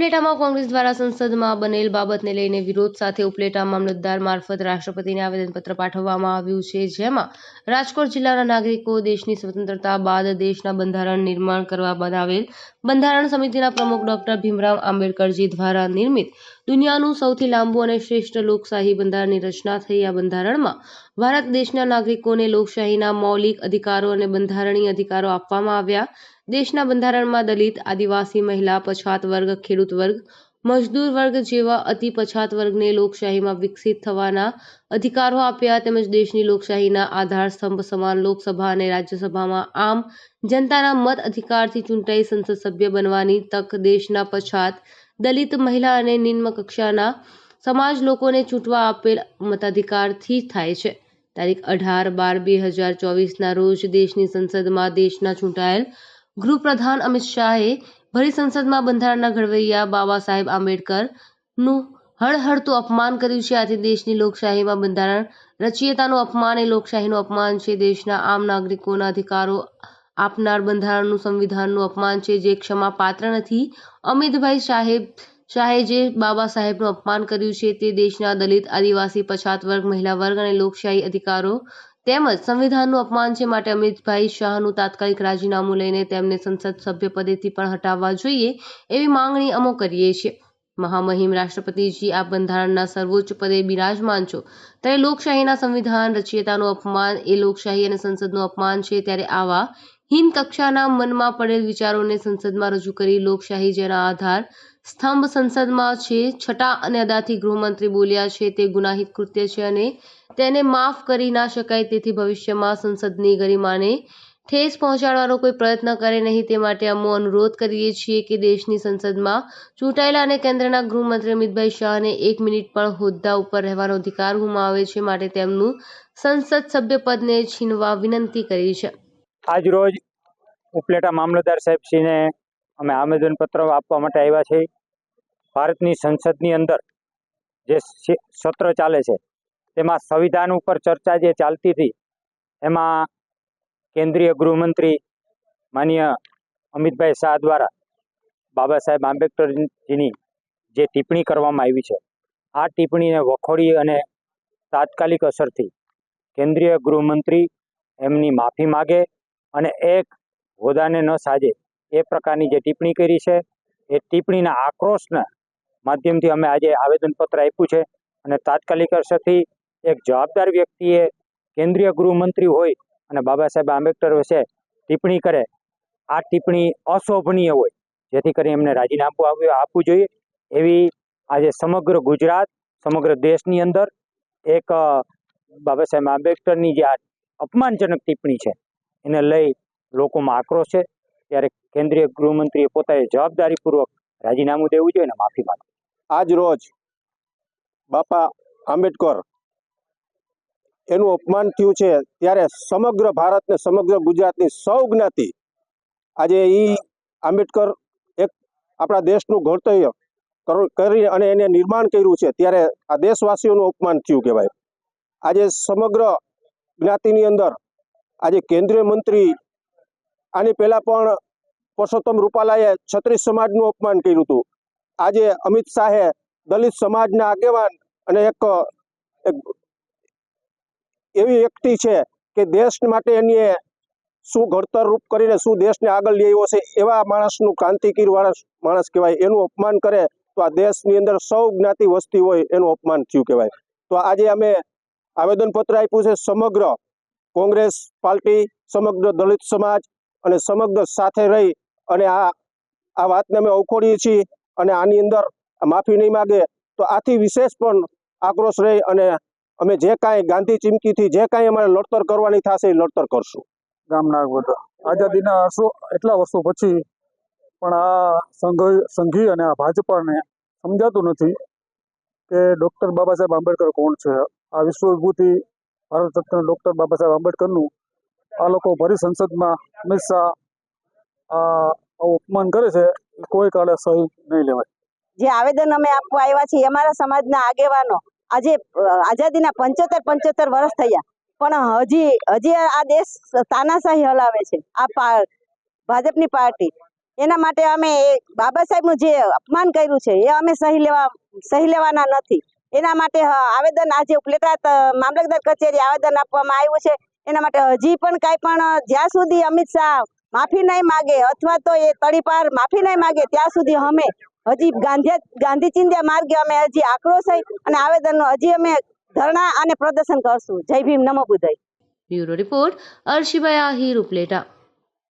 ઉપલેટામાં કોંગ્રેસ દ્વારા સંસદમાં બનેલ બાબતને લઈને વિરોધ સાથે ઉપલેટા મામલતદાર મારફત રાષ્ટ્રપતિને આવેદનપત્ર પાઠવવામાં આવ્યું છે, જેમાં રાજકોટ જિલ્લાના નાગરિકો દેશની સ્વતંત્રતા બાદ દેશના બંધારણ નિર્માણ કરવા બનાવેલ બંધારણ સમિતિના પ્રમુખ ડોક્ટર ભીમરાવ આંબેડકરજી દ્વારા નિર્મિત દુનિયાનું સૌથી લાંબુ અને શ્રેષ્ઠ લોકશાહી બંધારણની રચના થઈ આ બંધારણમાં ભારત દેશના નાગરિકોને લોકશાહીના મૌલિક અધિકારો અને બંધારણીય અધિકારો આપવામાં આવ્યા. દેશના બંધારણમાં દલિત, આદિવાસી મહિલા, પછાત વર્ગ, ખેડૂત વર્ગ, મજદૂર વર્ગ જેવા અતિ પછાત વર્ગને લોકશાહીમાં વિકસિત થવાના અધિકારો આપ્યા તેમજ દેશની લોકશાહીના આધાર સ્તંભ સમાન લોકસભા અને રાજ્યસભામાં આમ જનતાના મત અધિકારથી ચૂંટાઈ સંસદ સભ્ય બનવાની તક દેશના પછાત દલિત મહિલા અને નિમ્ન કક્ષાના સમાજ લોકોને ચૂંટવા આપેલ મતાધિકારથી થાય છે. તારીખ અઢાર બાર બે હજાર ચોવીસના રોજ દેશની સંસદમાં દેશના ચૂંટાયેલ ગૃહપ્રધાન અમિત શાહે ભરી સંસદમાં બંધારણના ઘડવૈયા બાબા સાહેબ આંબેડકરનું હળહળતું અપમાન કર્યું છે. આથી દેશની લોકશાહીમાં બંધારણ રચયિતાનું અપમાન, એ લોકશાહીનું અપમાન છે. દેશના આમ નાગરિકોના અધિકારો આપનાર બંધારણનું સંવિધાનનું અપમાન છે. જે ક્ષમા પાત્ર નથી. અમિતભાઈ સાહેબ શાહે જે બાબા સાહેબનું અપમાન કર્યું છે, તે દેશના દલિત, આદિવાસી, પછાત વર્ગ, મહિલા વર્ગ અને લોકશાહી અધિકારો તેમજ સંવિધાનનું અપમાન છે માટે અમિતભાઈ શાહનું તાત્કાલિક રાજીનામું લઈને તેમને સંસદ સભ્ય પદેથી પણ હટાવવા જોઈએ એવી માંગણી અમો કરીએ છીએ. મહામહિમ રાષ્ટ્રપતિજી આ બંધારણના સર્વોચ્ચ પદે બિરાજમાન છો. ત્યારે લોકશાહીના સંવિધાન રચયિતાનું અપમાન, એ લોકશાહી અને સંસદનું અપમાન છે ત્યારે આવા હીન કક્ષાના મનમાં પડેલ વિચારોને સંસદમાં રજૂ કરી લોકશાહી જેના આધાર સ્તંભ સંસદમાં છે. છટા અને અદાથી ગૃહમંત્રી બોલ્યા છે, તે ગુનાહિત કૃત્ય છે અને તેને માફ કરી ના શકાય, તેથી ભવિષ્યમાં સંસદની ગરિમાને ઠેસ પહોંચાડવાનો કોઈ પ્રયત્ન કરે નહીં. તે માટે અમો અનુરોધ કરીએ છીએ કે દેશની સંસદમાં ચૂંટાયેલા અને કેન્દ્રના ગૃહમંત્રી અમિતભાઈ શાહને એક મિનિટ પણ હોદ્દા ઉપર રહેવાનો અધિકાર ગુમાવે છે માટે તેમનું સંસદ સભ્યપદને છીનવા વિનંતી કરી છે. આજ રોજ ઉપલેટા મામલતદાર સાહેબશ્રીને અમે આવેદનપત્ર આપવા માટે આવ્યા છીએ. ભારતની સંસદની અંદર જે સત્ર ચાલે છે, તેમાં સંવિધાન ઉપર ચર્ચા જે ચાલતી હતી, એમાં કેન્દ્રીય ગૃહમંત્રી માનીય અમિતભાઈ શાહ દ્વારા બાબા સાહેબ આંબેડકરજીની જે ટિપ્પણી કરવામાં આવી છે, આ ટિપ્પણીને વખોડી અને તાત્કાલિક અસરથી કેન્દ્રીય ગૃહમંત્રી એમની માફી માગે અને એક હોદ્દાને ન સાજે એ પ્રકારની જે ટિપ્પણી કરી છે, એ ટિપ્પણીના આક્રોશના માધ્યમથી અમે આજે આવેદનપત્ર આપ્યું છે અને તાત્કાલિક અસરથી એક જવાબદાર વ્યક્તિએ કેન્દ્રીય ગૃહમંત્રી હોય અને બાબા સાહેબ આંબેડકર વિશે ટિપ્પણી કરે, આ ટિપ્પણી અશોભનીય હોય, જેથી કરી એમને રાજીનામું આપવું જોઈએ. એવી આજે સમગ્ર ગુજરાત, સમગ્ર દેશની અંદર એક બાબા સાહેબ આંબેડકરની જે આ અપમાનજનક ટિપ્પણી છે એને લઈ લોકોમાં આક્રોશ છે. ત્યારે કેન્દ્રીય ગૃહમંત્રીએ પોતાએ જવાબદારીપૂર્વક રાજીનામું દેવું જોઈએ અને માફી માંગવી આજ રોજ બાપા આંબેડકર એનું અપમાન થયું છે. ત્યારે સમગ્ર ભારત ને સમગ્ર ગુજરાતની સૌ જ્ઞાતિ આજે એ આંબેડકર એક આપણા દેશનું ઘડતર કર- કરી અને એને નિર્માણ કર્યું છે. ત્યારે આ દેશવાસીઓનું અપમાન થયું કહેવાય. આજે સમગ્ર જ્ઞાતિની અંદર આજે કેન્દ્રીય મંત્રી આની પહેલા પણ પુરુષોત્તમ રૂપાલાએ છત્રીસ સમાજનું અપમાન કર્યું હતું. આજે અમિત શાહે દલિત સમાજના આગેવાન અને એક એવી વ્યક્તિ છે કે દેશ માટે એની શું ઘડતર રૂપ કરીને શું દેશને આગળ લઈ આવ્યો છે એવા માણસનું ક્રાંતિકીર માણસ માણસ કહેવાય. એનું અપમાન કરે તો આ દેશની અંદર સૌ જ્ઞાતિ વસ્તી હોય એનું અપમાન થયું કહેવાય. તો આજે અમે આવેદનપત્ર આપ્યું છે સમગ્ર કોંગ્રેસ પાર્ટી, સમગ્ર દલિત સમાજ અને સમગ્ર સાથે રહી અને આ આ વાતને અમે અવખોડીએ છીએ અને આની અંદર માફી નહીં માગે, તો આથી વિશેષ પણ આક્રોશ રહી અને અમે જે કાંઈ ગાંધી ચીમકીથી જે કાંઈ અમારે લડતર કરવાની થશે એ લડતર કરશું. ગામના નાગવડ. આઝાદીના વર્ષો એટલા વર્ષો પછી પણ આ સંઘ, સંઘી અને આ ભાજપાને સમજાતું નથી કે ડૉક્ટર બાબા સાહેબ આંબેડકર કોણ છે? આ વિશ્વ વિભૂતિ ભારત રત્ન ડૉક્ટર બાબા સાહેબ આંબેડકરનું આ લોકો ભરી સંસદમાં હંમેશા અપમાન કરે છે, કોઈ કાળે સહી નહીં લેવાય. જે આવેદન અમે આપવા આવ્યા છીએ અમારા સમાજના આગેવાનો આજે આઝાદીના પંચોતેર પંચોતેર વર્ષ થયા. પણ હજી હજી આ દેશ તાનાશાહી હલાવે છે, આ ભાજપની પાર્ટી. એના માટે અમે બાબા સાહેબનું જે અપમાન કર્યું છે, એ અમે સહી લેવા, સહી લેવાના નથી. એના માટે આવેદન આજે ઉપલેટા મામલતદાર કચેરી આવેદન આપવામાં આવ્યું છે. એના માટે હજી પણ કાંઈ પણ જ્યાં સુધી અમિત શાહ માફી નહીં માગે અથવા તો એ તળીપાર માફી નહીં માગે, ત્યાં સુધી અમે હજી ગાંધી ગાંધી ચિંધ્યા માર્ગે અમે હજી આક્રોશ અને આવેદનનું હજી અમે ધરણા અને પ્રદર્શન કરશું. જય ભીમ, નમો બુધય. Bureau report, Arshibhai Ahir, Upleta.